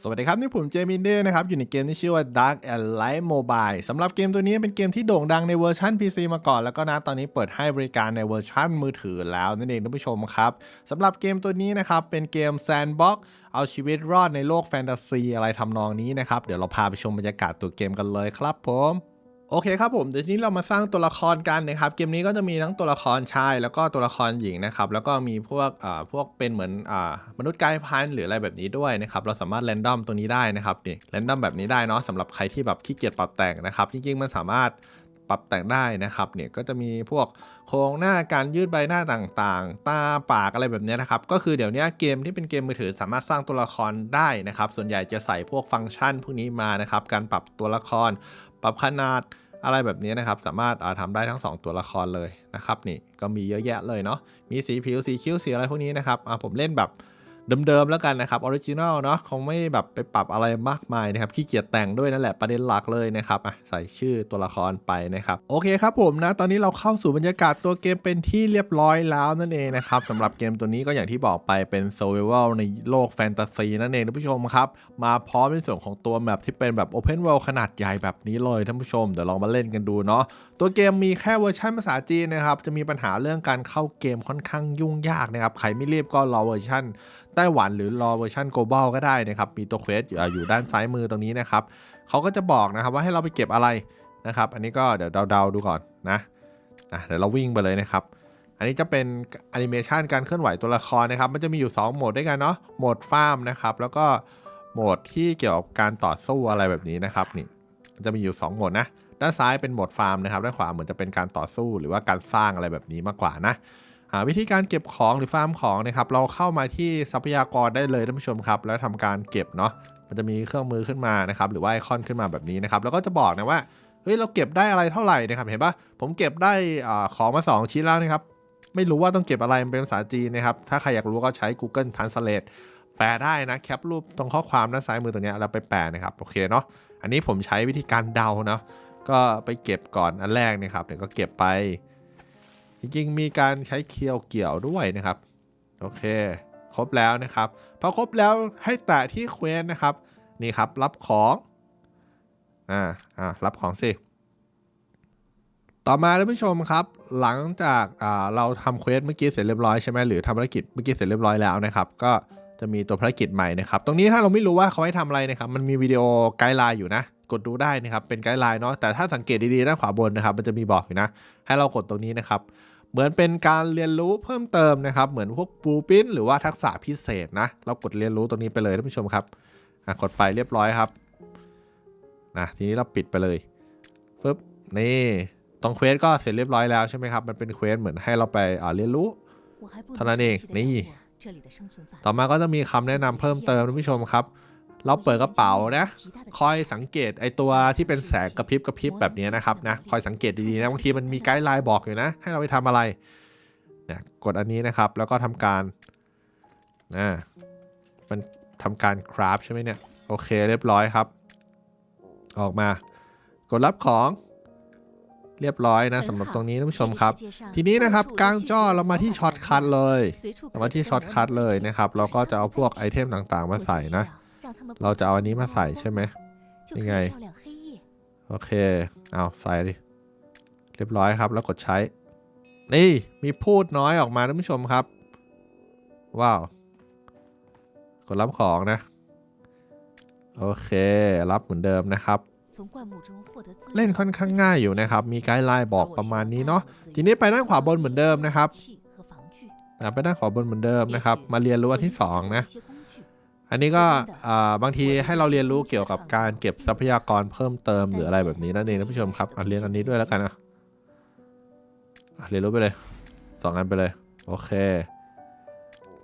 สวัสดีครับ นี่ผมเจมินเด้นะครับ อยู่ในเกมที่ชื่อว่า Dark and Light Mobile สำหรับเกมตัวนี้เป็นเกมที่โด่งดังในเวอร์ชัน PC มาก่อน แล้วก็นะตอนนี้เปิดให้บริการในเวอร์ชันมือถือแล้วนั่นเองท่านผู้ชมครับสำหรับเกมตัวนี้นะครับ เป็นเกม Sandbox เอาชีวิตรอดในโลกแฟนตาซีอะไรทำนองนี้นะครับ เดี๋ยวเราพาไปชมบรรยากาศตัวเกมกันเลยครับผม โอเคครับผมเดี๋ยวนี้เรามาสร้างตัวละครกันนะครับ เกมนี้ก็จะมีทั้งตัวละครชาย แล้วก็ตัวละครหญิงนะครับ แล้วก็มีพวกอ่าพวกเป็นเหมือนอ่ามนุษย์กายพันธุ์หรืออะไรแบบนี้ด้วยนะครับ เราสามารถแรนดอมตัวนี้ได้นะครับนี่แรนดอมแบบนี้ได้เนาะสำหรับใครที่แบบขี้เกียจปรับแต่งนะครับ จริงๆมันสามารถปรับแต่งได้นะครับเนี่ยก็จะมีพวกโครงหน้าการยืดใบหน้าต่างๆ ตาปากอะไรแบบนี้นะครับ ก็คือเดี๋ยวนี้เกมที่เป็นเกมมือถือสามารถสร้างตัวละครได้นะครับ ส่วนใหญ่จะใส่พวกฟังก์ชันพวกนี้มานะครับ การปรับตัวละคร ปรับขนาดอะไรแบบนี้นะครับ สามารถาทำได้ทั้ง 2 ตัวละครเลยนะครับนี่ก็มีเยอะแยะเลยเนาะมีสีผิวสีคิ้วสีอะไรพวกนี้นะครับผมเล่นแบบ เดิมๆแล้วกันนะครับออริจินอลเนาะคงไม่แบบไปปรับอะไรมากมายนะครับขี้เกียจแต่งด้วยนั่นแหละประเด็นหลักเลยนะครับอะใส่ชื่อตัวละครไปนะครับโอเคครับผมนะตอนนี้เราเข้าสู่บรรยากาศตัวเกมเป็นที่เรียบร้อยแล้วนั่นเองนะครับสำหรับเกมตัวนี้ก็อย่างที่บอกไปเป็น survival ในโลกแฟนตาซีนั่นเองท่านผู้ชมครับมาพร้อมในส่วนของตัวแมปที่เป็นแบบ Open World ขนาดใหญ่แบบนี้เลยท่านผู้ชมเดี๋ยวลองมาเล่นกันดูเนาะตัวเกมมีแค่เวอร์ชันภาษาจีนนะครับจะมีปัญหาเรื่องการเข้าเกมค่อนข้างยุ่งยากนะครับใครไม่รีบก็รอเวอร์ชันไต้หวันหรือรอเวอร์ชัน global ก็ได้นะครับ มีตัวเควสอยู่อยู่ด้านซ้ายมือตรงนี้นะครับเขาก็จะบอกนะครับว่าให้เราไปเก็บอะไรนะครับ อันนี้ก็เดี๋ยวเดาๆดูก่อนนะอะเดี๋ยวเราวิ่งไปเลยนะครับ อันนี้จะเป็นแอนิเมชันการเคลื่อนไหวตัวละครนะครับ มันจะมีอยู่ 2 โหมดด้วยกันเนาะโหมดฟาร์มนะครับ แล้วก็โหมดที่เกี่ยวกับการต่อสู้อะไรแบบนี้นะครับนี่มันจะมีอยู่ 2 โหมดนะด้านซ้ายเป็นโหมดฟาร์มนะครับด้านขวาเหมือนจะเป็นการต่อสู้หรือว่าการสร้างอะไรแบบนี้มากกว่านะาวิธีการเก็บของหรือฟาร์มของนะครับเราเข้ามาที่ทรัพยากรได้เลยท่านผู้ชมครับ แล้วทำการเก็บเนาะมันจะมีเครื่องมือขึ้นมานะครับหรือว่าไอคอนขึ้นมาแบบนี้นะครับแล้วก็จะบอกนะว่าเฮ้ยเราเก็บได้อะไรเท่าไหร่นะครับเห็นปะผมเก็บได้อ่าของมา 2 ชิ้นแล้วนะครับไม่รู้ว่าต้องเก็บอะไรมันเป็นภาษาจีนนะครับถ้าใครอยากรู้ก็ใช้ Google Translate แปลได้นะแคปรูปตรงข้อความด้านซ้ายมือตรงนี้ยแล้วไปแปลนะครับโอเคเนาะอันนี้ผมใช้วิธีการเดาเนาะก็ไปเก็บก่อนอันแรกนะครับเดี๋ยวก็เก็บไป จริงๆ มีการใช้เคียวเกี่ยวด้วยนะครับ โอเค ครบแล้วนะครับ พอครบแล้วให้แตะที่เควสนะครับ นี่ครับรับของอ่าอ่ารับของสิ ต่อมาท่านผู้ชมครับ หลังจากอ่าเราทำเควสเมื่อกี้เสร็จเรียบร้อยใช่ไหมหรือทำภารกิจเมื่อกี้เสร็จเรียบร้อยแล้วนะครับ ก็จะมีตัวภารกิจใหม่นะครับ ตรงนี้ถ้าเราไม่รู้ว่าเขาให้ทำอะไรนะครับ มันมีวิดีโอไกด์ไลน์อยู่นะ กดดูได้นะครับ เป็นไกด์ไลน์เนาะ แต่ถ้าสังเกตดีๆด้านขวาบนนะครับ มันจะมีบอกอยู่นะ ให้เรากดตรงนี้นะครับ เหมือนเป็นการเรียนรู้เพิ่มเติมนะครับ เหมือนพวกบลูปิ้นหรือว่าทักษะพิเศษนะ เรากดเรียนรู้ตรงนี้ไปเลยท่านผู้ชมครับอะกดไปเรียบร้อยครับนะทีนี้เราปิดไปเลยปึ๊บนี่ตรงเควสก็เสร็จเรียบร้อยแล้วใช่ไหมครับ มันเป็นเควสเหมือนให้เราไปอ่าเรียนรู้เท่านั้นเองนี่ต่อมาก็จะมีคำแนะนำเพิ่มเติมท่านผู้ชมครับ เราเปิดกระเป๋านะคอยสังเกตไอตัวที่เป็นแสงกระพริบกระพริบแบบนี้นะครับนะคอยสังเกตดีๆนะบางทีมันมีไกด์ไลน์บอกอยู่นะ ให้เราไปทำอะไรเนี่ยกดอันนี้นะครับแล้วก็ทำการนะมันทำการคราฟใช่ไหมเนี่ยโอเคเรียบร้อยครับ ออกมากดรับของเรียบร้อยนะสำหรับตรงนี้ท่านผู้ชมครับ ทีนี้นะครับกลางจอเรามาที่ช็อตคัทเลยเรามาที่ช็อตคัทเลยนะครับ เราก็จะเอาพวกไอเทมต่างๆ มาใส่นะ เราจะเอาอันนี้มาใส่ใช่ไหมนี่ไง โอเค เอาใส่ดิ เรียบร้อยครับ แล้วกดใช้ นี่ มีพูดน้อยออกมาท่านผู้ชมครับ ว้าว กดรับของนะ โอเค รับเหมือนเดิมนะครับเล่นค่อนข้างง่ายอยู่นะครับ มีไกด์ไลน์บอกประมาณนี้เนาะ ทีนี้ไปด้านขวาบนเหมือนเดิมนะครับอะไปด้านขวาบนเหมือนเดิมนะครับ มาเรียนรู้อันที่สองนะ อันนี้ก็บางทีให้เราเรียนรู้เกี่ยวกับการเก็บทรัพยากรเพิ่มเติมหรืออะไรแบบนี้นั่นเองท่านผู้ชมครับเรียนอันนี้ด้วยแล้วกันนะอะเรียนรู้ไปเลยสองอันไปเลย โอเค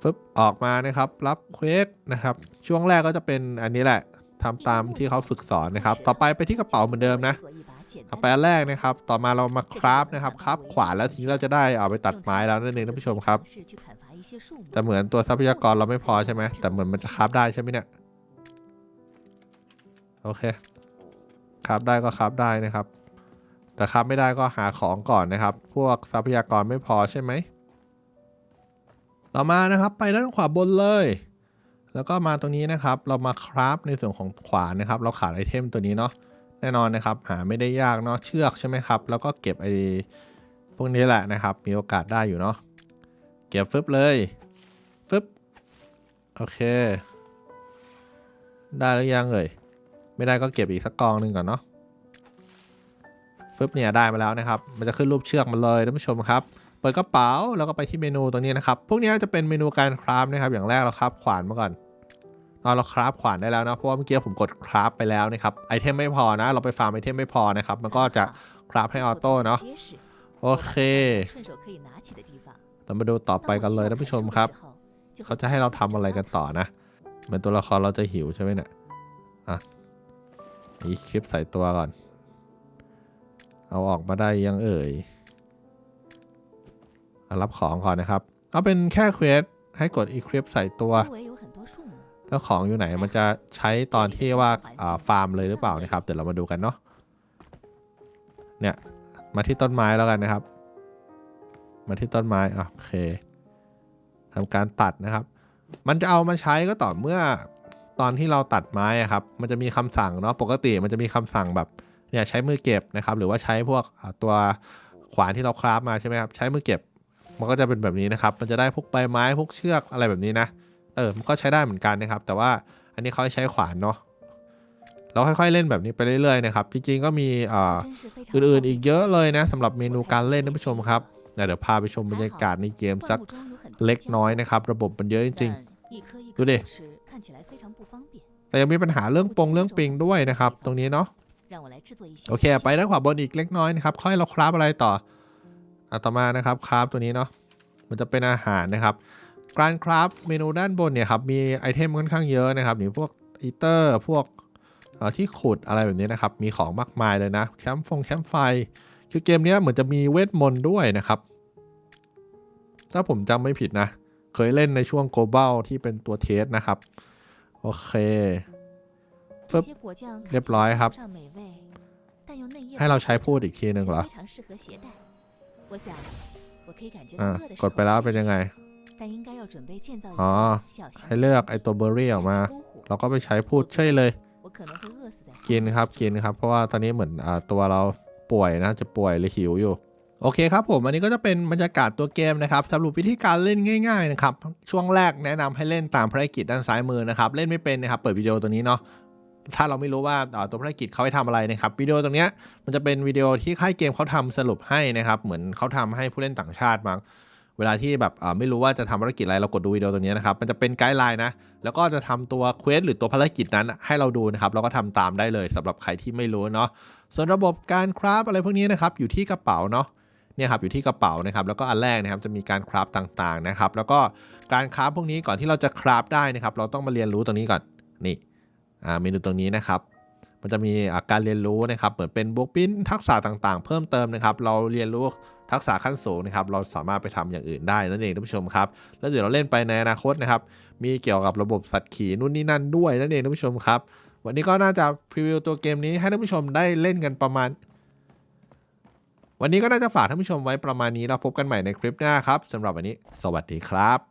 ฟึบออกมานะครับ รับเควสนะครับ ช่วงแรกก็จะเป็นอันนี้แหละทำตามที่เขาฝึกสอนนะครับ ต่อไปไปที่กระเป๋าเหมือนเดิมนะต่อไปอันแรกนะครับ ต่อมาเรามาคราฟนะครับคราฟขวานแล้วทีนี้เราจะได้เอาไปตัดไม้แล้วนั่นเองท่านผู้ชมครับ แต่เหมือนตัวทรัพยากรเราไม่พอใช่ไหมแต่เหมือนมันจะคราฟได้ใช่ไหมเนี่ย โอเคคราฟได้ก็คราฟได้นะครับ แต่คราฟไม่ได้ก็หาของก่อนนะครับ พวกทรัพยากรไม่พอใช่ไหม ต่อมานะครับไปด้านขวาบนเลย แล้วก็มาตรงนี้นะครับ เรามาคราฟในส่วนของขวานนะครับ เราขาดไอเทมตัวนี้เนาะแน่นอนนะครับ หาไม่ได้ยากเนาะเชือกใช่ไหมครับ แล้วก็เก็บไอพวกนี้แหละนะครับ มีโอกาสได้อยู่เนาะ เก็บฟึบเลยฟึบโอเค ได้หรือยังเอ่ยไม่ได้ก็เก็บอีกสักกองหนึ่งก่อนเนาะฟึบเนี่ยได้มาแล้วนะครับ มันจะขึ้นรูปเชือกมาเลยท่านผู้ชมครับ เปิดกระเป๋าแล้วก็ไปที่เมนูตัวนี้นะครับ พวกนี้จะเป็นเมนูการคราฟนะครับ อย่างแรกเราคราฟขวานมาก่อนตอนเราคราฟขวานได้แล้วนะ เพราะว่าเมื่อกี้ผมกดคราฟไปแล้วนะครับ ไอเทมไม่พอนะ เราไปฟาร์มไอเทมไม่พอนะครับ มันก็จะคราฟให้ออโต้เนาะ โอเค รามาดูต่อไปกันเลยท่านผู้ชมครับ เขาจะให้เราทำอะไรกันต่อนะ เหมือนตัวละครเราจะหิวใช่ไหมเนี่ยอะอีคลิปใส่ตัวก่อน เอาออกมาได้ยังเอ่ยเรับของก่อนนะครับ เอาเป็นแค่เควสให้กดอีคลิปใส่ตัว แล้วของอยู่ไหนมันจะใช้ตอนที่ว่าฟาร์มเลยหรือเปล่านะครับ เดี๋ยวเรามาดูกันเนาะเนี่ยมาที่ต้นไม้แล้วกันนะครับ มาที่ต้นไม้อโอเคทำการตัดนะครับ มันจะเอามาใช้ก็ต่อเมื่อตอนที่เราตัดไม้ครับ มันจะมีคำสั่งเนาะปกติมันจะมีคำสั่งแบบเนี่ยใช้มือเก็บนะครับ หรือว่าใช้พวกตัวขวานที่เราคราฟมาใช่ไหมครับ ใช้มือเก็บ มันก็จะเป็นแบบนี้นะครับ มันจะได้พวกใบไม้พวกเชือกอะไรแบบนี้นะ เออ มันก็ใช้ได้เหมือนกันนะครับ แต่ว่าอันนี้เขาใช้ขวานเนาะ เราค่อยๆเล่นแบบนี้ไปเรื่อยๆนะครับ จริงๆก็มีอ่าอื่นๆอีกเยอะเลยนะสำหรับเมนูการเล่นท่านผู้ชมครับ นะเดี๋ยวพาไปชมบรรยากาศในเกมสักเล็กน้อยนะครับ ระบบมันเยอะจริงๆดูดิแต่ยังมีปัญหาเรื่องปงเรื่องปิงด้วยนะครับ ตรงนี้เนาะโอเค ไปด้านขวาบนอีกเล็กน้อยนะครับ ค่อยเราคราฟอะไรต่ออ่ต่อมานะครับคราฟตัวนี้เนาะมันจะเป็นอาหารนะครับ การคราฟเมนูด้านบนเนี่ยครับมีไอเทมค่อนข้างเยอะนะครับอย่าพวกอีเตอร์พวกที่ขุดอะไรแบบนี้นะครับ มีของมากมายเลยนะแคมป์ฟงแคมป์ไฟ คือเกมนี้เหมือนจะมีเวทมนต์ด้วยนะครับ ถ้าผมจำไม่ผิดนะ เคยเล่นในช่วงโกลบอลที่เป็นตัวเทสนะครับ โอเคเรียบร้อยครับ ให้เราใช้พูดอีกทีหนึ่งเหรอ กดไปแล้วเป็นยังไง อ๋อ ให้เลือกไอตัวเบอร์รี่ออกมา เราก็ไปใช้พูดใช่เลย กินครับกินครับ เพราะว่าตอนนี้เหมือนตัวเรา ป่วยนะจะป่วยหรือหิวอยู่โอเคครับผมอันนี้ก็จะเป็นบรรยากาศตัวเกมนะครับสรุปวิธีการเล่นง่ายๆนะครับช่วงแรกแนะนำให้เล่นตามภารกิจด้านซ้ายมือนะครับเล่นไม่เป็นนะครับเปิดวิดีโอตัวนี้เนาะถ้าเราไม่รู้ว่าตัวภารกิจเขาให้ทำอะไรนะครับวิดีโอตรงนี้มันจะเป็นวิดีโอที่ค่ายเกมเขาทำสรุปให้นะครับเหมือนเขาทำให้ผู้เล่นต่างชาติมั้ง เวลาที่แบบไม่รู้ว่าจะทำภารกิจอะไรเรากดดูวิดีโอตัวนี้นะครับ มันจะเป็นไกด์ไลน์นะ แล้วก็จะทำตัวเควสหรือตัวภารกิจนั้นให้เราดูนะครับแล้วก็ทำตามได้เลยสำหรับใครที่ไม่รู้เนาะ ส่วนระบบการคราฟอะไรพวกนี้นะครับอยู่ที่กระเป๋าเนาะเนี่ยครับอยู่ที่กระเป๋านะครับแล้วก็อันแรกนะครับจะมีการคราฟต่างๆนะครับแล้วก็การคราฟพวกนี้ก่อนที่เราจะคราฟได้นะครับเราต้องมาเรียนรู้ตรงนี้ก่อนนี่อ่าเมนูตรงนี้นะครับ มันจะมีาการเรียนรู้นะครับเหมือนเป็นบวกปิ้นทักษะต่างๆ เพิ่มเติมนะครับ เราเรียนรู้ทักษะขั้นสูงนะครับ เราสามารถไปทำอย่างอื่นได้นั่นเองท่านผู้ชมครับ แล้วเดี๋ยวเราเล่นไปในอนาคตนะครับ มีเกี่ยวกับระบบสัตว์ขี่นู่นนี่นั่นด้วยนั่นเองท่านผู้ชมครับ วันนี้ก็น่าจะพรีวิวตัวเกมนี้ให้ท่านผู้ชมได้เล่นกันประมาณ วันนี้ก็น่าจะฝากท่านผู้ชมไว้ประมาณนี้เราพบกันใหม่ในคลิปหน้าครับสำหรับวันนี้ สวัสดีครับ